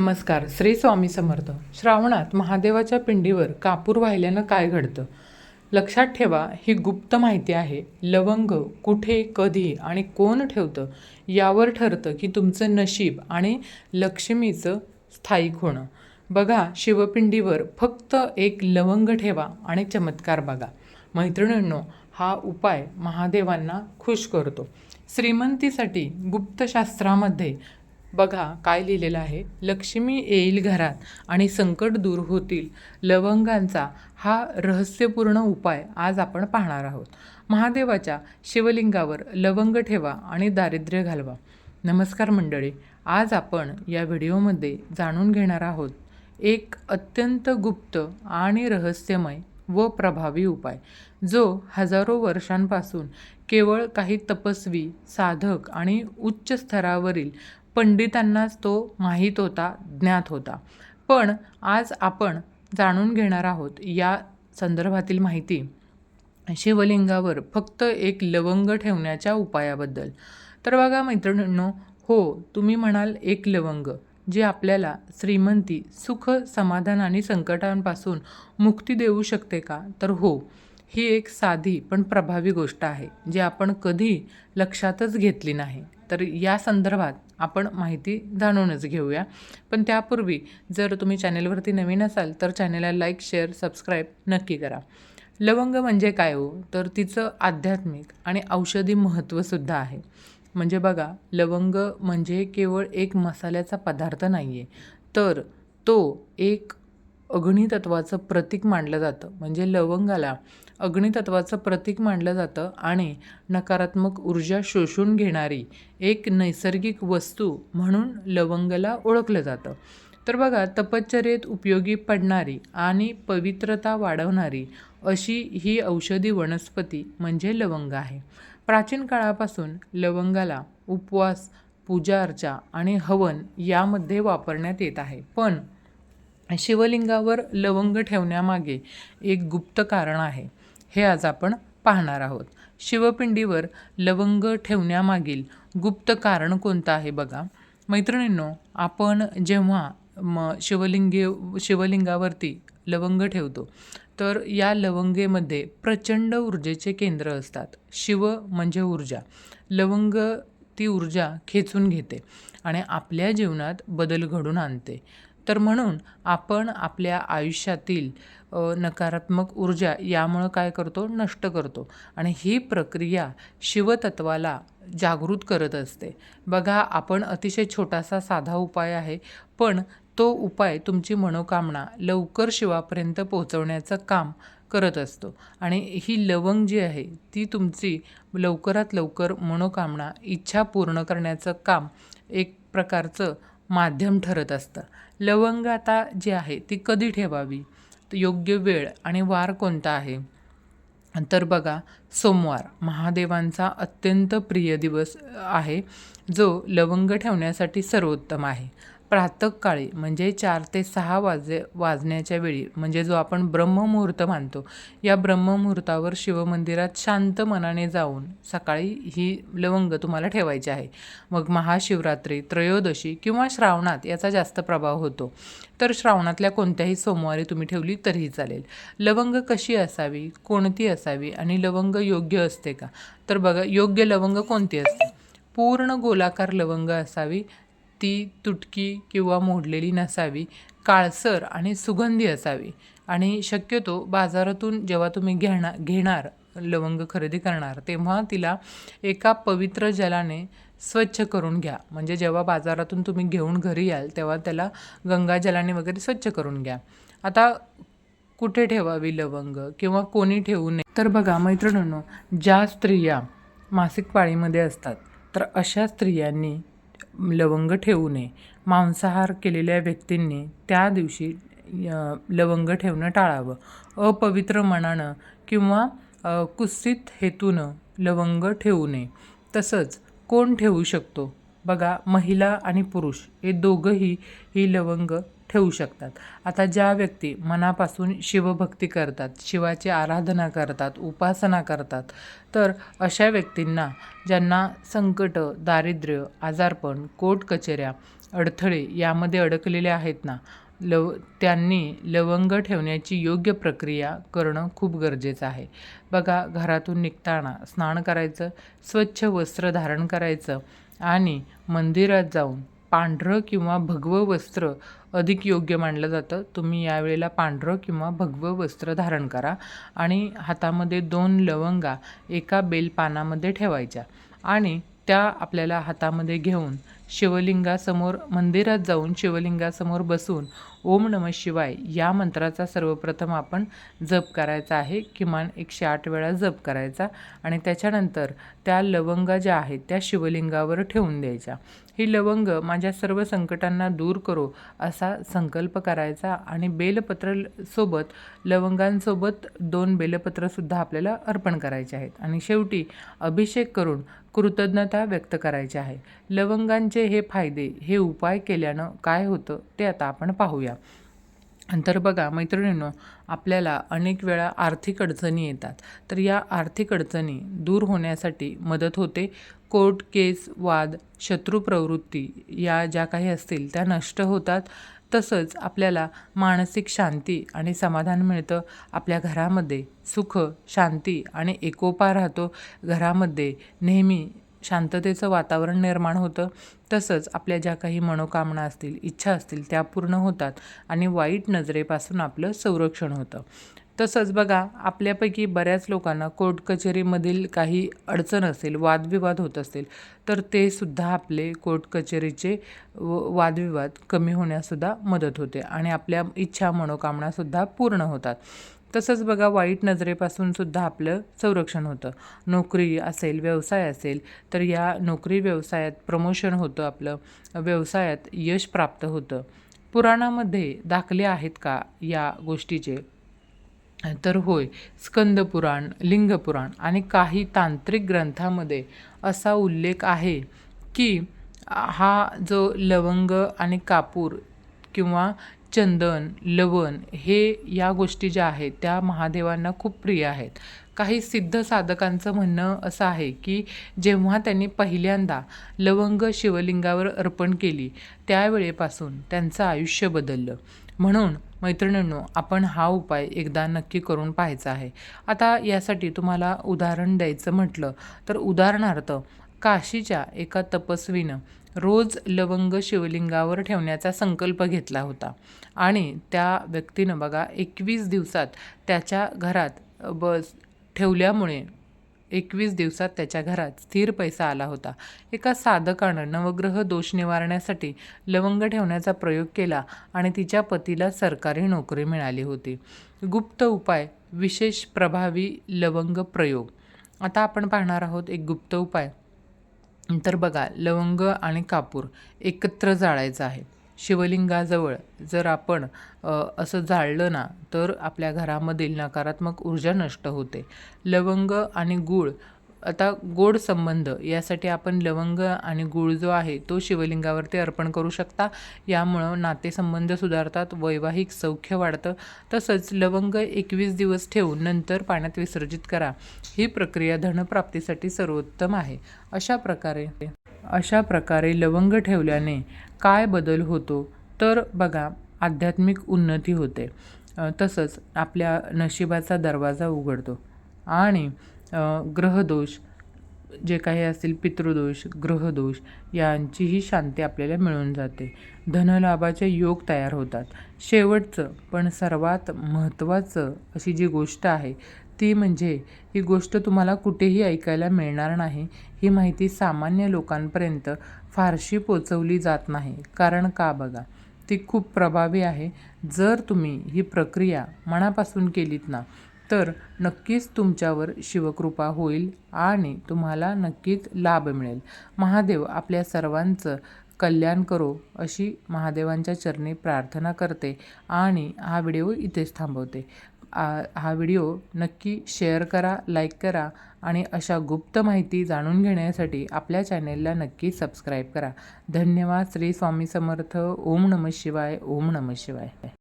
नमस्कार श्री स्वामी समर्थ. श्रावणात महादेवाच्या पिंडीवर कापूर वाहिल्यानं काय घडतं? लक्षात ठेवा ही गुप्त माहिती आहे. लवंग कुठे कधी आणि कोण ठेवतं? यावर ठरतं की तुमचं नशीब आणि लक्ष्मीचं स्थायिक होणं. बघा शिवपिंडीवर फक्त एक लवंग ठेवा आणि चमत्कार बघा. मैत्रिणींनो हा उपाय महादेवांना खुश करतो. श्रीमंतीसाठी गुप्तशास्त्रामध्ये बघा काय लिहिलेलं आहे. लक्ष्मी येईल घरात आणि संकट दूर होतील. लवंगांचा हा रहस्यपूर्ण उपाय आज आपण पाहणार आहोत. महादेवाच्या शिवलिंगावर लवंग ठेवा आणि दारिद्र्य घालवा. नमस्कार मंडळी आज आपण या व्हिडिओमध्ये जाणून घेणार आहोत एक अत्यंत गुप्त आणि रहस्यमय व प्रभावी उपाय जो हजारो वर्षांपासून केवळ काही तपस्वी साधक आणि उच्च स्तरावरील पंडितांनाच तो माहीत होता ज्ञात होता. पण आज आपण जाणून घेणार आहोत या संदर्भातील माहिती. शिवलिंगावर फक्त एक लवंग ठेवण्याच्या उपायाबद्दल. तर बघा मैत्रिणींनो हो तुम्ही म्हणाल एक लवंग जे आपल्याला श्रीमंती सुख समाधान आणि संकटांपासून मुक्ती देऊ शकते का? तर हो ही एक साधी पण प्रभावी गोष्ट आहे जी आपण कधी लक्षातच घेतली नाही. तर या संदर्भात आपण माहिती जाणूनच घेऊया. पण त्यापूर्वी जर तुम्ही चॅनेलवरती नवीन असाल तर चॅनेलला लाईक शेअर सबस्क्राईब नक्की करा. लवंग म्हणजे काय हो? तर तिचं आध्यात्मिक आणि औषधी महत्त्वसुद्धा आहे. म्हणजे बघा लवंग म्हणजे केवळ एक मसाल्याचा पदार्थ नाही आहे तर तो एक अग्नितत्वाचं प्रतीक मानलं जातं. म्हणजे लवंगाला अग्नितत्वाचं प्रतीक मानलं जातं आणि नकारात्मक ऊर्जा शोषून घेणारी एक नैसर्गिक वस्तू म्हणून लवंगला ओळखलं जातं. तर बघा तपश्चर्येत उपयोगी पडणारी आणि पवित्रता वाढवणारी अशी ही औषधी वनस्पती म्हणजे लवंग आहे. प्राचीन काळापासून लवंगाला उपवास पूजा अर्चा आणि हवन यामध्ये वापरण्यात येत आहे. पण शिवलिंगावर लवंग ठेवण्यामागे एक गुप्त कारण आहे. हे आज आपण पाहणार आहोत. शिवपिंडीवर लवंग ठेवण्यामागील गुप्त कारण कोणतं आहे बघा. मैत्रिणींनो आपण जेव्हा म शिवलिंगे शिवलिंगावरती लवंग ठेवतो तर या लवंगेमध्ये प्रचंड ऊर्जेचे केंद्र असतात. शिव म्हणजे ऊर्जा. लवंग ती ऊर्जा खेचून घेते आणि आपल्या जीवनात बदल घडून आणते. तर म्हणून आपण आपल्या आयुष्यातील नकारात्मक ऊर्जा यामुळं काय करतो? नष्ट करतो. आणि ही प्रक्रिया शिवतत्वाला जागृत करत असते. बघा आपण अतिशय छोटासा साधा उपाय आहे पण तो उपाय तुमची मनोकामना लवकर शिवापर्यंत पोहोचवण्याचं काम करत असतो. आणि ही लवंग जी आहे ती तुमची लवकरात लवकर मनोकामना इच्छा पूर्ण करण्याचं काम एक प्रकारचं माध्यम ठरत असतं. लवंग आता जी आहे ती कधी ठेवावी? योग्य वेळ आणि वार कोणता आहे? तर बघा सोमवार महादेवांचा अत्यंत प्रिय दिवस आहे जो लवंग ठेवण्यासाठी सर्वोत्तम आहे. प्रातःकाळी म्हणजे चार ते सहा वाजे वाजण्याच्या वेळी म्हणजे जो आपण ब्रह्ममुहूर्त मानतो या ब्रह्ममुहूर्तावर शिवमंदिरात शांत मनाने जाऊन सकाळी ही लवंग तुम्हाला ठेवायची आहे. मग महाशिवरात्री त्रयोदशी किंवा श्रावणात याचा जास्त प्रभाव होतो. तर श्रावणातल्या कोणत्याही सोमवारी तुम्ही ठेवली तरीही चालेल. लवंग कशी असावी कोणती असावी आणि लवंग योग्य असते का? तर बघा योग्य लवंग कोणती असते? पूर्ण गोलाकार लवंग असावी ती तुटकी किंवा मोडलेली नसावी काळसर आणि सुगंधी असावी. आणि शक्यतो बाजारातून जेव्हा तुम्ही घेणार घेणार लवंग खरेदी करणार तेव्हा तिला एका पवित्र जलाने स्वच्छ करून घ्या. म्हणजे जेव्हा बाजारातून तुम्ही घेऊन घरी याल तेव्हा त्याला गंगाजलाने वगैरे स्वच्छ करून घ्या. आता कुठे ठेवावी लवंग किंवा कोणी ठेवू नये? तर बघा मैत्रिणींनो ज्या स्त्रिया मासिक पाळीमध्ये असतात तर अशा स्त्रियांनी लवंग ठेवू नये. मांसाहार केलेल्या व्यक्तींनी त्या दिवशी लवंग ठेवणं टाळावं. अपवित्र मनानं किंवा कुस्सित हेतूनं लवंग ठेवू नये. तसंच कोण ठेवू शकतो? बघा महिला आणि पुरुष. हे दोघंही ही लवंग ठेवू शकतात. आता ज्या व्यक्ती मनापासून शिवभक्ती करतात शिवाची आराधना करतात उपासना करतात तर अशा व्यक्तींना ज्यांना संकट दारिद्र्य आजारपण कोर्ट कचेऱ्या अडथळे यामध्ये अडकलेले आहेत ना लव त्यांनी लवंग ठेवण्याची योग्य प्रक्रिया करणं खूप गरजेचं आहे. बघा घरातून निघताना स्नान करायचं स्वच्छ वस्त्र धारण करायचं आणि मंदिरात जाऊन पांढरं किंवा भगवं वस्त्र अधिक योग्य मानलं जातं. तुम्ही यावेळेला पांढरं किंवा भगवं वस्त्र धारण करा आणि हातामध्ये दोन लवंगा एका बेलपानामध्ये ठेवायच्या आणि त्या आपल्याला हातामध्ये घेऊन शिवलिंगासमोर मंदिरात जाऊन शिवलिंगासमोर बसून ओम नम शिवाय या मंत्राचा सर्वप्रथम आपण जप करायचा आहे. किमान एकशे आठ वेळा जप करायचा आणि त्याच्यानंतर त्या लवंगा ज्या आहेत त्या शिवलिंगावर ठेवून द्यायच्या. ही लवंग माझ्या सर्व संकटांना दूर करो असा संकल्प करायचा आणि बेलपत्र सोबत लवंगांसोबत दोन बेलपत्रसुद्धा आपल्याला अर्पण करायचे आहेत. आणि शेवटी अभिषेक करून कृतज्ञता व्यक्त करायची आहे. लवंगांचे हे फायदे हे उपाय केल्यानं काय होतं ते आता आपण पाहूया. तर बघा मैत्रिणींनो आपल्याला अनेक वेळा आर्थिक अडचणी येतात. तर या आर्थिक अडचणी दूर होण्यासाठी मदत होते. कोर्ट केस वाद शत्रू प्रवृत्ती या ज्या काही असतील त्या नष्ट होतात. तसंच आपल्याला मानसिक शांती आणि समाधान मिळतं. आपल्या घरामध्ये सुख शांती आणि एकोपा राहतो. घरामध्ये नेहमी शांततेचं वातावरण निर्माण होतं. तसंच आपल्या ज्या काही मनोकामना असतील इच्छा असतील त्या पूर्ण होतात आणि वाईट नजरेपासून आपलं संरक्षण होतं. तसंच बघा आपल्यापैकी बऱ्याच लोकांना कोर्ट कचेरीमधील काही अडचण असेल वादविवाद होत असतील तर ते सुद्धा आपले कोर्ट कचेरीचे वादविवाद कमी होण्यासुद्धा मदत होते आणि आपल्या इच्छा मनोकामनासुद्धा पूर्ण होतात. तसंच बघा वाईट नजरेपासून सुद्धा आपलं संरक्षण होतं. नोकरी असेल व्यवसाय असेल तर या नोकरी व्यवसायात प्रमोशन होतं आपलं. व्यवसायात यश प्राप्त होतं. पुराणामध्ये दाखले आहेत का या गोष्टीचे? तर होय स्कंदपुराण लिंगपुराण आणि काही तांत्रिक ग्रंथामध्ये असा उल्लेख आहे की हा जो लवंग आणि कापूर किंवा चंदन लवण हे या गोष्टी ज्या आहेत त्या महादेवांना खूप प्रिय आहेत. काही सिद्ध साधकांचं म्हणणं असं आहे की जेव्हा त्यांनी पहिल्यांदा लवंग शिवलिंगावर अर्पण केली त्यावेळेपासून त्यांचं आयुष्य बदललं. म्हणून मैत्रिणींनो आपण हा उपाय एकदा नक्की करून पाहायचा आहे. आता यासाठी तुम्हाला उदाहरण द्यायचं म्हटलं तर उदाहरणार्थ काशीच्या एका तपस्वीनं रोज लवंग शिवलिंगावर ठेवण्याचा संकल्प घेतला होता. आणि त्या व्यक्तीनं बघा एकवीस दिवसात त्याच्या घरात बस ठेवल्यामुळे एकवीस दिवसात त्याच्या घरात स्थिर पैसा आला होता. एका साधकानं नवग्रह दोष निवारण्यासाठी लवंग ठेवण्याचा प्रयोग केला आणि तिच्या पतीला सरकारी नोकरी मिळाली होती. गुप्त उपाय विशेष प्रभावी लवंग प्रयोग. आता आपण पाहणार आहोत एक गुप्त उपाय. तर बघा लवंग आणि कापूर एकत्र जाळायचं आहे. शिवलिंगाजवळ जर आपण असं जाळलं ना तर आपल्या घरामधील नकारात्मक ऊर्जा नष्ट होते. लवंग आणि गूळ आता गोड संबंध यासाठी आपण लवंग आणि गूळ जो आहे तो शिवलिंगावरती अर्पण करू शकता. यामुळं नातेसंबंध सुधारतात वैवाहिक सौख्य वाढतं. तसंच लवंग एकवीस दिवस ठेवून नंतर पाण्यात विसर्जित करा. ही प्रक्रिया धनप्राप्तीसाठी सर्वोत्तम आहे. अशा प्रकारे अशा प्रकारे लवंग ठेवल्याने काय बदल होतो? तर बघा आध्यात्मिक उन्नती होते. तसंच आपल्या नशिबाचा दरवाजा उघडतो. आणि ग्रहदोष जे काही असतील पितृदोष ग्रहदोष यांचीही शांती आपल्याला मिळून जाते. धनलाभाचे योग तयार होतात. शेवटचं पण सर्वात महत्त्वाचं अशी जी गोष्ट आहे ती म्हणजे ही गोष्ट तुम्हाला कुठेही ऐकायला मिळणार नाही. ही माहिती सामान्य लोकांपर्यंत फारशी पोचवली जात नाही. कारण का बघा ती खूप प्रभावी आहे. जर तुम्ही ही प्रक्रिया मनापासून केलीत ना तर नक्कीच तुमच्यावर शिवकृपा होईल आणि तुम्हाला नक्कीच लाभ मिळेल. महादेव आपल्या सर्वांचं कल्याण करो अशी महादेवांच्या चरणी प्रार्थना करते आणि हा व्हिडिओ इथेच थांबवते. हा व्हिडिओ नक्की शेअर करा लाईक करा आणि अशा गुप्त माहिती जाणून घेण्यासाठी आपल्या चॅनेलला नक्की सबस्क्राईब करा. धन्यवाद. श्री स्वामी समर्थ. ओम नम शिवाय. ओम नम शिवाय.